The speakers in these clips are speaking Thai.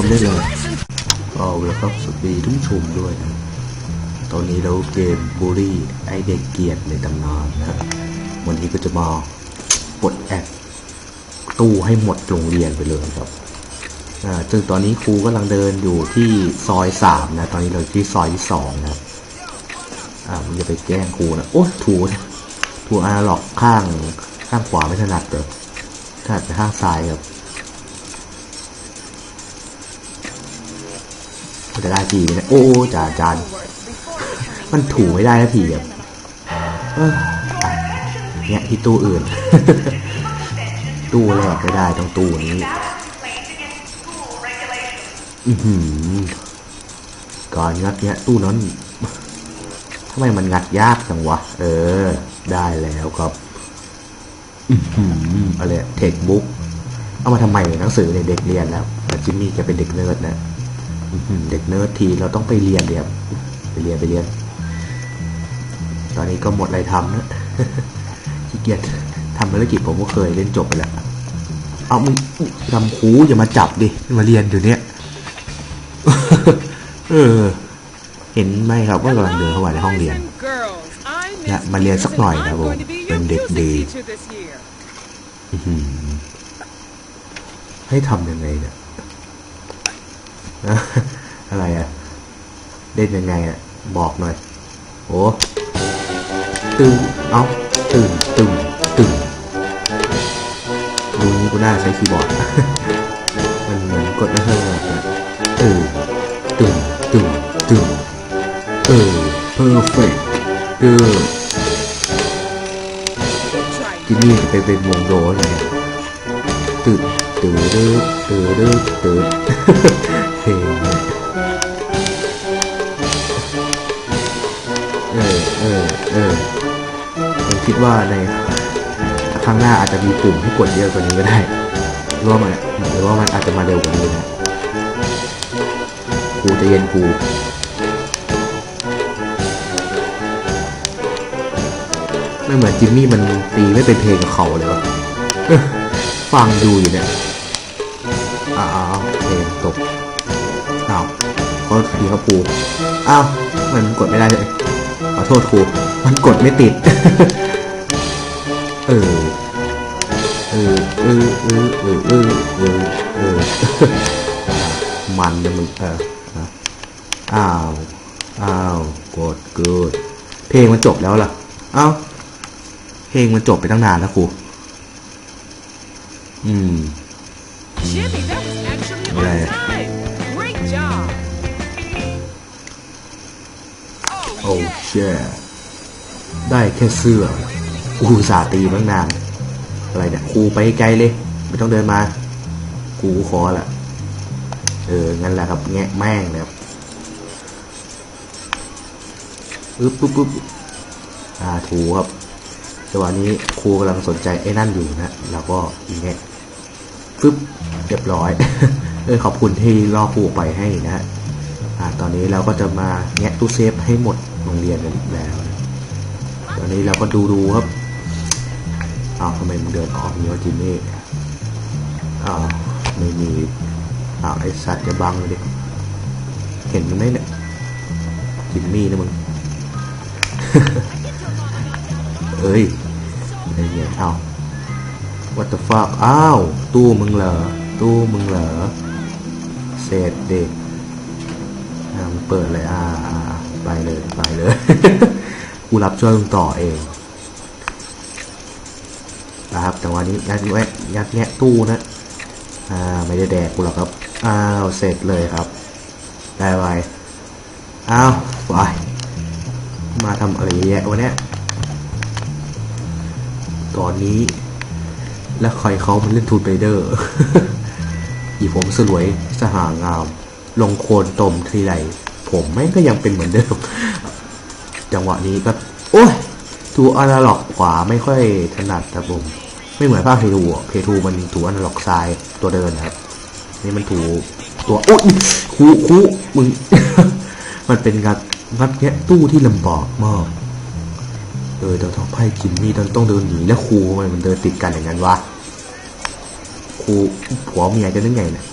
ชมได้เลยเอาละครับสวัสดีทุกผู้ชมด้วยนะตอนนี้เราเกมบูรี่ไอเด็กเกียรติในตำนานนะวันนี้ก็จะมาปลดแอกตู้ให้หมดโรงเรียนไปเลยครับอ่าซึ่งตอนนี้ครูกำลังเดินอยู่ที่ซอยสามนะ ตอนนี้เราที่ซอยที่สองนะอ่ามันจะไปแกล้งครูนะ โอ๊ยถูถูอาร์ล็อกข้างข้างขวาไม่ถนัดเลยถนัดไปข้างซ้ายครับ จะได้ทีไหมเนะโอ้จ่าจานมันถูไม่ได้นะทีแบบเนี่ยที่ตู้อื่น ตู้แรกไม่ได้ต้องตู้นี้อือหือการงัดเนี่ยตู้นั้นทำไมมันงัดยากจังวะ เออ ได้แล้วครับอือหือะไรเทคบุ๊กเอามาทำไมหนังสือเนี่ยเด็กเรียนแล้วแต่จิมมี่แกเป็นเด็กเนิร์ดนะ เด็กเนิร์ดทีเราต้องไปเรียนเดียบไปเรียนไปเรียน ตอนนี้ก็หมดอะไรทำนะขี้เกียจทำภารกิจผมก็เคยเล่นจบไปแล้ว เอามึงทำครูอย่ามาจับดิมาเรียนอยู่เนี่ยเออ เห็นไหมครับว่ากำลังเดินเข้ามาในห้องเรียนเนี่ยมาเรียนสักหน่อยนะผมเป็นเด็กดีอื้อหือให้ทำยังไงเนี่ย อะไรอะเล่นยังไงอะบอกหน่อย โอ้ตื่นเอาตื่นตื่นตื่นดูนี้กูน่าใช้คีย์บอร์ด มันเหมือนกดไม่ค่อยถนัดนะเออตื่นตื่นตื่นเออ perfect เออที่นี่จะไปเป็นวงโดนเลย ตื่นตื่นตื่นตื่นตื่นตื่นเพลงเออเออเออผมคิดว่าในครั้งหน้าอาจจะมีปุ่มให้กดเยอะกว่านี้ก็ได้หรือว่ามันหรือว่ามันอาจจะมาเร็วกว่านี้นะกูจะเย็นกูไม่เหมือนจิมมี่มันตีไม่เป็นเพลงกับเขาเลยวะ ฟังดูอยู่เนี่ย อ้าวเพลงตกอ้าวขอโทษทีครับครูอ้าวมันกดไม่ได้เลย ขอโทษครูมันกดไม่ติด เออ เออ เออ เออ เออ เออ เออ เออ มันนะมึงเอออ้าว อ้าวกดเกิดเพลงมันจบแล้วล่ะอ้าวเพลงมันจบไปตั้งนานแล้วครู อืม Jimmy, that was actually on Yeah. time. Great job. โอ้เช่ได้แค่เสื้อกูอุตสาห์ตีตั้งนาน อะไรเนี่ยครูไปไกลเลย ไม่ต้องเดินมา กูขอละเออ งั้นแหละครับแงะแม่งเลยครับปึ๊บปึ๊บปึ๊บอ่าถูครับจังหวะนี้ครูกำลังสนใจไอ้นั่นอยู่นะเราก็แงะ ปึ๊บเรียบร้อย เออขอบคุณที่ล่อครูกไปให้นะฮะอ่าตอนนี้เราก็จะมาแงะตู้เซฟให้หมดโรงเรียนกันอีกแล้ว ตอนนี้เราก็ดูดูครับอ้าวทำไมมึงเดินออกนี้วะจิมมี่อ้าวไม่มีอ้าวไอสัตว์จะบังเลย เห็นมันไหมเนี่ยจิมมี่นะมึง เอ้ยไอเนี่ยอ้า ว what the fuck อ้าว ตู้มึงเหรอ ตู้มึงเหรอ เศษเด็กอ่ามึงเปิดเลยอ่าไปเลยไปเลย กูรับช่วยมึงต่อเองนะครับแต่วันนี้ยัดแวะยัดแงะตู้นะ อ่า ไม่ได้แดกกูหรอกครับ อ้าว เสร็จเลยครับ ได้ไวอ้าวไปมาทำอะไรเยอะแยะวันนี้ตอนนี้ แล้วใครเขามันเล่นทูนเบเดอร์ อีผมสลวยสหางาม ลงโคนตมทีไรผมแม่งก็ยังเป็นเหมือนเดิม จังหวะนี้ก็ โอ้ยถูอนาล็อกขวาไม่ค่อยถนัดครับผม ไม่เหมือนภาคเพทูเพทูมันถูอนาล็อกซ้ายตัวเดินครับ นี่มันถูตัวโอ้ยคูคูมึง มันเป็นงัดงัดเนี้ยตู้ที่ลำบากมากเออเดี๋ยวท้องไพ่จิมมี่ต้องต้องเดินหนีแล้วครูทำไมมันเดินติดกันอย่างนั้นวะูผัวเมียจะนึกไงเนี่ย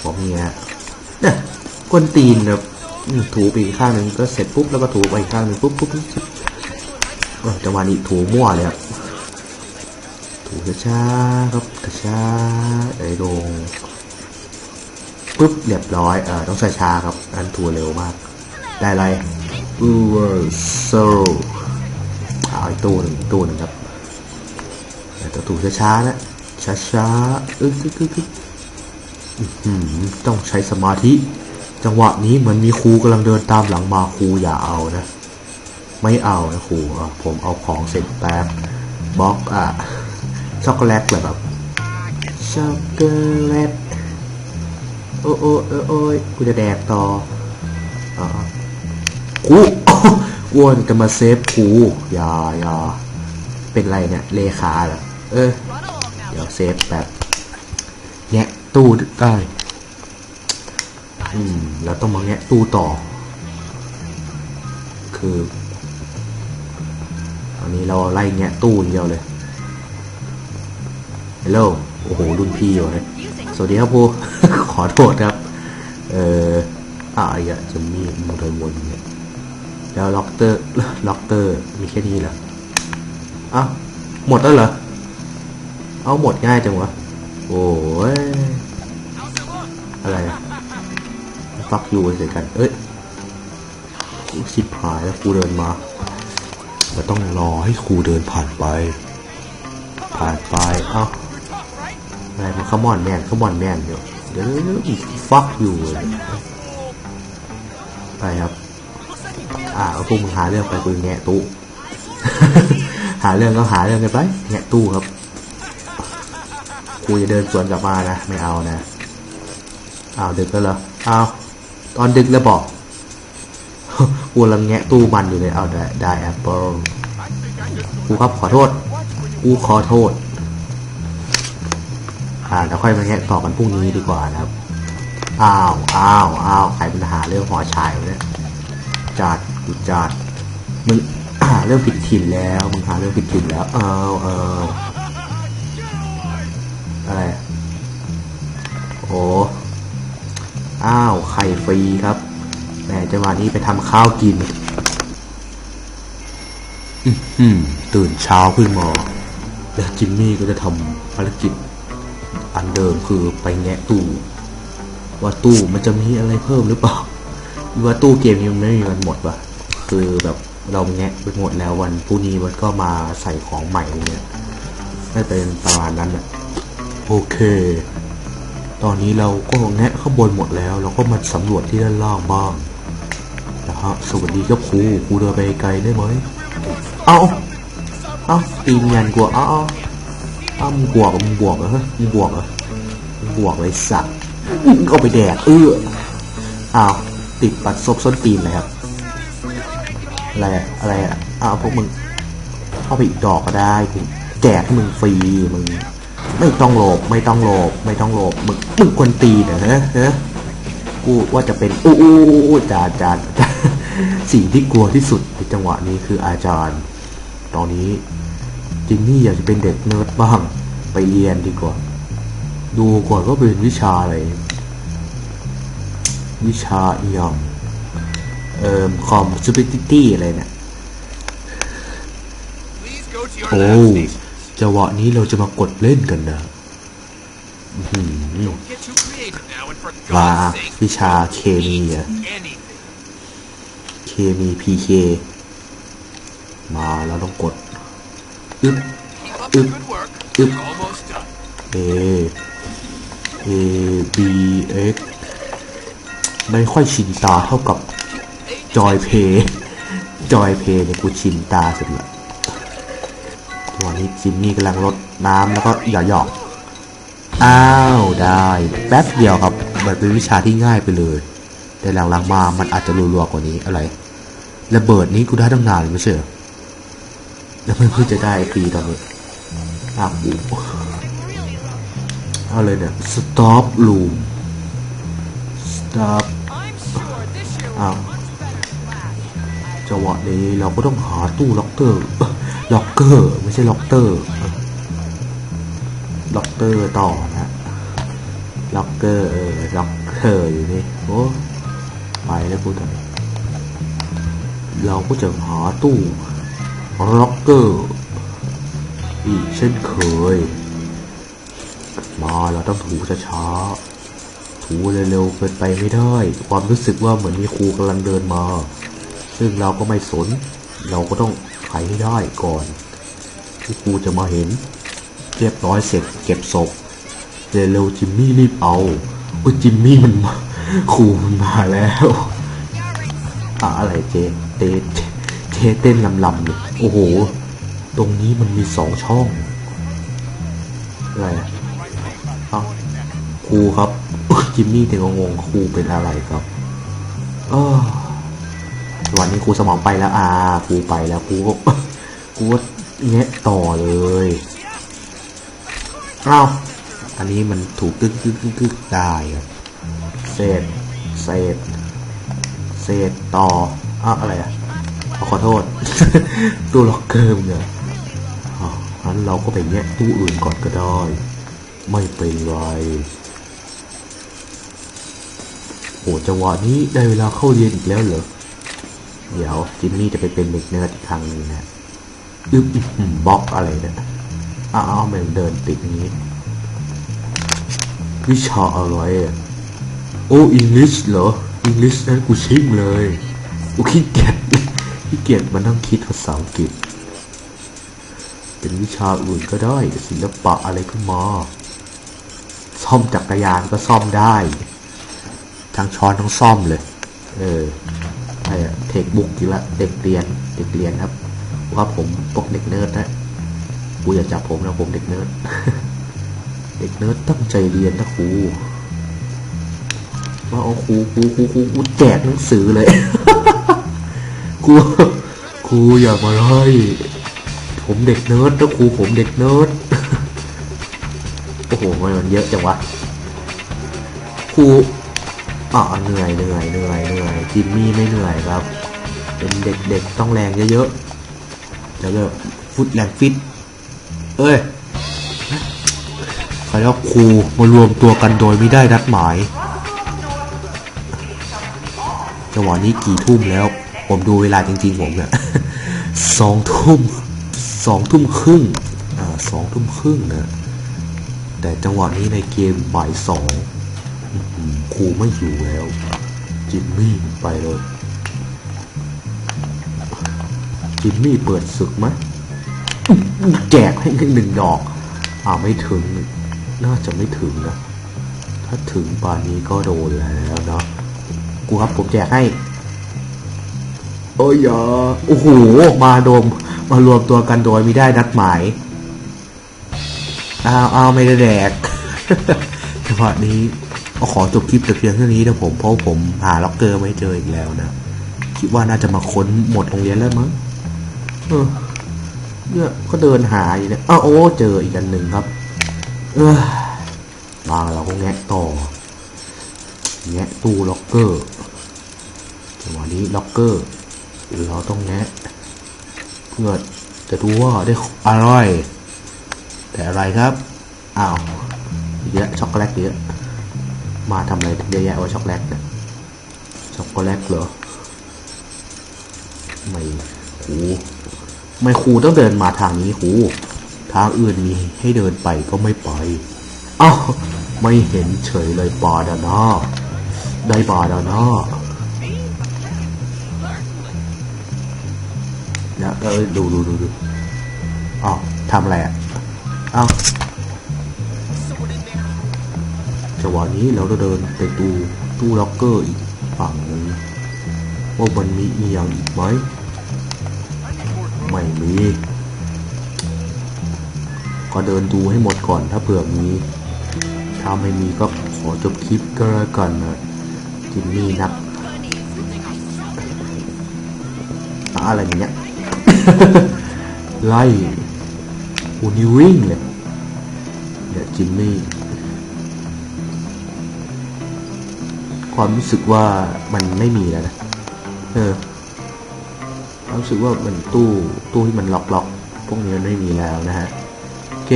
ของเมียเนี่ยกวนตีนแบบถูไปอีกข้างหนึ่งก็เสร็จปุ๊บแล้วก็ถูไปอีกข้างหนึ่งปุ๊บปุ๊บปุ๊บจังหวะนี้ถูมั่วเลยครับถูช้าๆครับช้าๆไอ้ลงปุ๊บเรียบร้อยเออต้องช้าๆครับอันถูเร็วมาก ได้อะไรอูเวอร์โซเอาอีกตู้หนึ่งตู้หนึ่งครับแต่ถูช้าๆนะ ช้าๆอึ๊กอึ๊กอึ๊กอึ๊กอื้อหือต้องใช้สมาธิ จังหวะนี้เหมือนมีครูกำลังเดินตามหลังมาครูอย่าเอานะ ไม่เอานะครูผมเอาของเสร็จแป๊บบล็อกอะช็อกโกแลตเลยแบบช็อกโกแลตโอ้โอ้โอ้โอ้ยกูจะแดกต่ออ่าครูอ้วนจะมาเซฟครูอย่าอย่าเป็นไรเนี่ยเลขาเหรอเออ ดี๋ยวเซฟแบบแงะตู้ได้อืมแล้วต้องมาแงะตู้ต่อ คือตอนนี้เราไล่แงะตู้เดียวเลยฮัลโหลโอ้โห รุ่นพี่อยู่เลยสวัสดีครับครูขอโทษครับ เอ่ออ่าอ้อะจะมีมูเทอร์วนเนี่ยแล้วล็อกเตอร์ล็อกเตอร์มีแค่นี้เหรออ้าวหมดแล้วเหรอ เอาหมดง่ายจังวะ โอ้ย อะไรฟักยูเสร็จกัน เอ้ยชิบหายแล้วครูเดินมาเราต้องรอให้ครูเดินผ่านไป ผ่านไป เอ้าอะไรมันขมอนแมนขมอนแมนเดี๋ยวเดี๋ยวอีกฟักยูเลยไปครับ อ่าเอาพวกมึงหาเรื่องไปกูแงะตู้ หาเรื่องก็หาเรื่องกันไปแงะตู้ครับ ครูจะเดินสวนกลับมานะ ไม่เอานะอ้าวดึกแล้วเหรออ้าวตอนดึกแล้วบอกกูกำลังแงะตู้มันอยู่เลยเอาได้ได้แอปเปิลครูครับขอโทษครูขอโทษ อ่าแล้วค่อยมาแงะต่อกันพรุ่งนี้ดีกว่านะครับ อ้าวอ้าวอ้าวใครป็นหาเรื่องหอชายเนี่ยจัดกูจัดมึงหาเรื่องผิดถิ่นแล้ว มึงหาเรื่องผิดถิ่นแล้วอ้าวอ้า อ้อ้าว ไข่ฟรีครับแหมจังหวะนี้ไปทำข้าวกิน อื้อหือตื่นเช้าขึ้นมาแล้วจิมมี่ก็จะทำภารกิจ อันเดิมคือไปแงะตู้ ว่าตู้มันจะมีอะไรเพิ่มหรือเปล่าหรือว่าตู้เกมนี้มันไม่มีวันหมดวะคือแบบเราแงะไปหมดแล้ววันพรุ่งนี้มันก็มาใส่ของใหม่เนี่ยไม่เป็นประมาณนั้นอะโอเค อนนี้เราก็แงะข้างบนหมดแล้ว เราก็มาสำรวจที่ด้านล่างบ้างนะฮะสวัสดีครับครูครูเดินไปไกลได้ไหมเอาเอาตีนยันกลัวเอาเอาเอามึงบวกมึงบวกเหรอมึงบวกเหรอมึงบวกเลยสัตว์ก็ไปแดกเออเอาติดปัดซบส้นตีนเลยครับอะไรอะอะไรอะเอาพวกมึงเอาไปอีกดอกก็ได้กูแจกให้มึงฟรีมึง ไม่ต้องโลบไม่ต้องโลบไม่ต้องโลบมึงมึงคนตีนเหรอฮะฮะกูว่าจะเป็นอู้อู้จานจานสิ่งที่กลัวที่สุดในจังหวะนี้คืออาจารย์ ตอนนี้จินนี่อยากจะเป็นเด็กเนิร์ดบ้างไปเรียนดีกว่า ดูก่อนว่าเป็นวิชาอะไร วิชาเอียงเอ่อคอมซูเปอร์ติตี้อะไรเนี่ยโอ้ จังหวะนี้เราจะมากดเล่นกันนะอื้อหือ Get too creative now and for มาวิชาเคมีอะเคมีพีเคมาแล้วต้องกด อึ๊บ Keep up the Oop. good work. Oop. We're almost done. A A B X ไม่ค่อยชินตาเท่ากับจอยเพย์จอยเพย์เนี่ยกูชินตาสุดละ ตัวนนี้จิมมี่กำลังลดน้ำแล้วก็หยอหยอกอ้าวได้แป๊บเดียวครับมันเป็นวิชาที่ง่ายไปเลยแต่หลังๆมามันอาจจะรัวๆกว่านี้อะไรระเบิดนี้กูได้ตั้งนานเลยไม่ใช่เหรอแล้วมันเพิ่งจะได้ฟรีตอนนี้อ้าวกูเอาเลยเนี่ย stop room stop I'm sure this year อ้าวจังหวะนี้เราก็ต้องหาตู้ล็อกเตอร์ ล็อกเกอร์ไม่ใช่ล็อกเตอร์ล็อกเตอร์ต่อนะล็อกเกอร์เออล็อกออยู่นี่โอ้ไปแล้วกูตอนนี้เราก็จะหาตู้ล็อกเกอร์อีกเช่นเคย มาเราต้องถูช้าๆถูเร็วๆเกินไปไม่ได้ ความรู้สึกว่าเหมือนมีครูกำลังเดินมา ซึ่งเราก็ไม่สน เราก็ต้อง ให้ได้ก่อน ที่ครูจะมาเห็น เรียบร้อยเสร็จเก็บศพเร็วๆจิมมี่รีบเอาโอ้จิมมี่มันมาครูมันมาแล้วอะอะไรเจเตเจเต้นลำๆเนี่ยโอ้โห ตรงนี้มันมีสองช่อง อะไรอะครูครับจิมมี่ถึงงงครูเป็นอะไรครับ เออ วันนี้ครูสมองไปแล้ว อ่าครูไปแล้วครูก็ครูก็แงะต่อเลยเอ้าอันนี้มันถูกกึกกึกกึกกึกได้ครับเศษเศษเศษต่ออ้าวอะไรอะเอขอโทษ ตู้ล็อกเกอร์เนี่ยอะงั้นเราก็ไปแยกตู้อื่นก่อนก็ได้ ไม่เป็นไรโอ้จังหวะนี้ได้เวลาเข้าเรียนอีกแล้วเหรอ เดี๋ยวจิมมี่จะไปเป็นเด็กเนิร์ดอีกครั้งหนึงนะอึ๊บบล็อกอะไรเนี่ยอ้าวมันเดินติดนี้ วิชาอะไรอะโอ้อังกฤษเหรออังกฤษนั้นกูชิ่งเลยกูขี้เกียจขี้เกียจมานั่งคิดภาษาอังกฤษ เป็นวิชาอื่นก็ได้ศิลปะอะไรก็มาซ่อมจักรยานก็ซ่อมได้ทั้งช้อนทั้งซ่อมเลย เออ ไอ้เทคบุ๊กอีกละเด็กเรียนเด็กเรียนครับว่าผมพวกเด็กเนิร์ดนะกูอย่าจับผมนะผมเด็กเนิร์ดเด็กเนิร์ดตั้งใจเรียนนะครูว่าเอาครูครูครูครูแจกหนังสือเลยครูครูอย่ามาไล่ผมเด็กเนิร์ดนะครูผมเด็กเนิร์ดโอ้โหมันเยอะจังวะครูอ่าเหนื่อยเหนื่อยเหนื่อยเหนื่อยจิมมี่ไม่เหนื่อยครับ เป็นเด็กๆต้องแรงเยอะๆแล้วก็ฟุตแรงฟิต เอ้ยใครแล้วครูมารวมตัวกันโดยไม่ได้นัดหมายจังหวะนี้กี่ทุ่มแล้ว ผมดูเวลาจริงๆผมเนี่ยสองทุ่มสองทุ่มครึ่งอ่าสองทุ่มครึ่งนะแต่จังหวะนี้ในเกมบ่ายสองอื้อหือครูไม่อยู่แล้ว จิมมี่ไปเลย จิมมี่เปิดศึกไหมอื้อแจกให้หนึ่งดอก อ่าไม่ถึง น่าจะไม่ถึงนะ ถ้าถึงป่านนี้ก็โดนแล้วเนาะ กูครับผมแจกให้เอ้ยอย่าโอ้โห มาโดม มารวมตัวกันโดยไม่ได้นัดหมาย อ้าวอ้าวไม่ได้แดกจังหวะนี้เอาขอจบคลิปแต่เพียงเท่านี้นะผม เพราะผมหาล็อกเกอร์ไม่เจออีกแล้วนะ คิดว่าน่าจะมาค้นหมดโรงเรียนแล้วมั้ง เออเนี่ยก็เดินหาอยู่เนี่ยอ้าวโอ้เจออีกอันหนึ่งครับ เออมาเราก็แงะต่อแงะตู้ล็อกเกอร์จังหวะนี้ล็อกเกอร์เราต้องแงะเพื่อจะดูว่าได้อะไรแต่อะไรครับอ้าวเยอะช็อกโกแลตเยอะมาทำอะไรเยอะแยะว่าช็อกโกแลตเนี่ยช็อกโกแลตเหรอไม่ครู ไม่ครูต้องเดินมาทางนี้ครูทางอื่นมีให้เดินไปก็ไม่ไปอ้าวไม่เห็นเฉยเลยบาดาน่าได้บาดานาแล้วเออดูดูดูดูอ้าวทำอะไรอะอ้าวจังหวะนี้เราจะเดินไปตู้ตู้ล็อกเกอร์อีกฝั่งหนึงว่ามันมีอีกอย่างอีกไหม ไม่มี ก็เดินดูให้หมดก่อนถ้าเผื่อมีถ้าไม่มีก็ขอจบคลิปก็แล้วกันนะจิมมี่นักอะไรอย่างเงี้ยไล่อูนี่วิ่งเลยเดี๋ยวจิมมี่ความรู้สึกว่ามันไม่มีแล้วนะ เออ รู้สึกว่ามันตู้ตู้ที่มันล็อกล็อกๆพวกนี้มันไม่มีแล้วนะฮะโอเค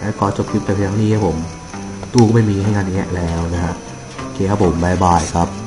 งั้นขอจบคลิปแต่เพียงเท่านี้ครับผม ตู้ก็ไม่มีให้งานนี้แล้วนะฮะโอเคครับผมบายบายครับ